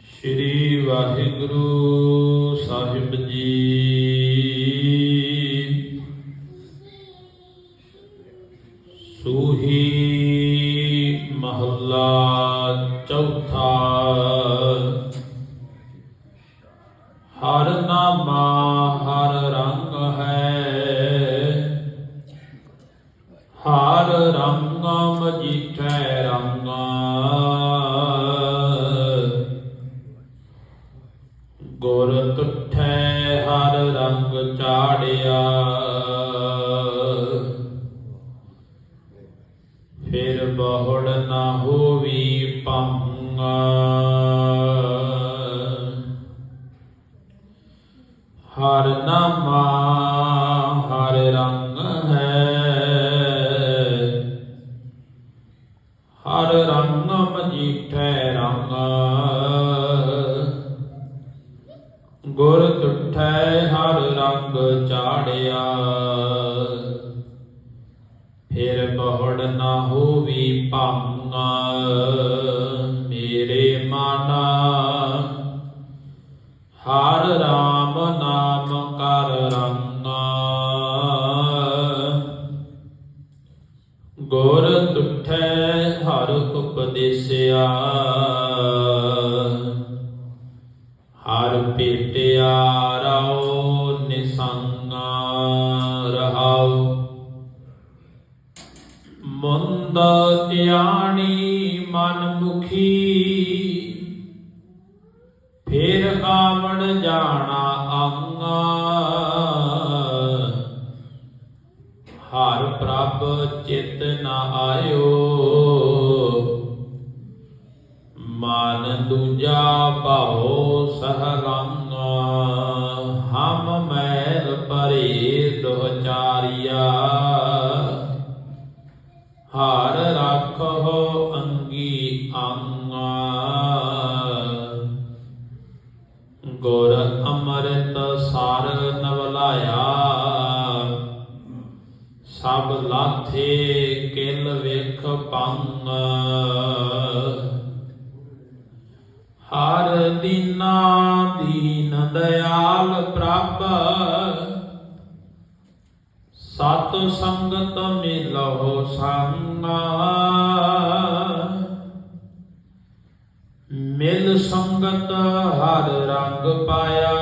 ਸ੍ਰੀ ਵਾਹਿਗੁਰੂ ਸਾਹਿਬ ਜੀ। ਸੂਹੀ ਮਹੱਲਾ ਚੌਥਾ। ਹਰ ਨਾਮਾ ਹਰ ਰੰਗ ਹੈ। ਹਰ ਰੰਗ ਮਜੀਠੈ ਰੰਗਾ। ਗੁਰ ਤੁਠੈ ਹਰ ਰੰਗ ਚਾੜਿਆ। ਫਿਰ ਬਹੁੜ ਨਾ ਹੋਵੀ ਪੰਗਾ। ਹਰ ਨਾਮਾ ਹਰ ਰੰਗ ਮਜੀਠੈ ਰੰਗ। ਗੁਰ ਤੁਠੈ ਹਰ ਰੰਗ ਚਾੜਿਆ। ਫਿਰ ਬਹੁੜ ਨਾ ਹੋਵੀ ਭਾਂਗਾ। ਮੇਰੇ ਮਾਨਾ, ਹਰ ਰਾਮ ਨਾਮ ਕਰ ਰੰਗ। ਗੁਰ ਉਪਦੇਸਿਆ। ਹਰ ਪੇਟਿਆ ਰਉ ਨਿਸੰਗਾ ਰਹਾਉ। ਮੁੰਦ ਧਿਆਣੀ ਮਨ ਮੁਖੀ, ਫਿਰ ਆਵਣ ਜਾਣਾ ਅੰਗਾ। ਹਰ ਪ੍ਰਭ ਚਿਤ ਨਾ ਆਇਓ ਭਾਉ ਸਹਲੰਗ, ਹਮ ਮੈਲ ਪਰੇ ਦੁਹਚਾਰਿਆ। ਹਰ ਰੱਖੋ ਅੰਗੀ ਅੰਗਾ। ਗੁਰ ਅੰਮ੍ਰਿਤ ਸਾਰ ਨਵਲਾਇਆ। ਸਭ ਲਾਥੇ ਕਿਲ ਵੇਖ ਪੰਗ। ਹਰ ਦੀਨਾ ਦੀਨ ਦਇਆਲ ਪ੍ਰਭ। ਸਤ ਸੰਗਤ ਮਿਲਹੁ ਸੰਗਾ। ਮਿਲ ਸੰਗਤ ਹਰ ਰੰਗ ਪਾਇਆ।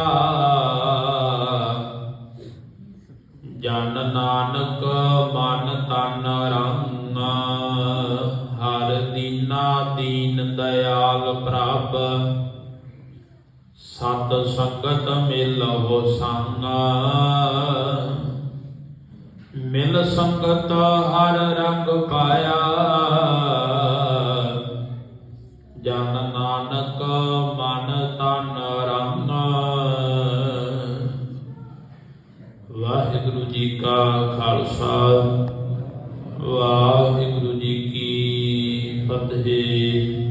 ਜਨ ਨਾਨਕ ਮਨ ਤਨ ਰੰਗਾ। ਹਰ ਦੀਨਾ ਦੀਨ ਦਇਆ ਪ੍ਰਭ, ਸਤ ਸੰਗਤ ਮਿਲਹੁ ਸੰਗਾ। ਮਿਲ ਸੰਗਤ ਹਰ ਰੰਗ ਪਾਇਆ। ਜਨ ਨਾਨਕ ਮਨ ਤਨ ਰੰਗਾ। ਵਾਹਿਗੁਰੂ ਜੀ ਕਾ ਖਾਲਸਾ, ਵਾਹਿਗੁਰੂ ਜੀ ਕੀ ਫਤਿਹ।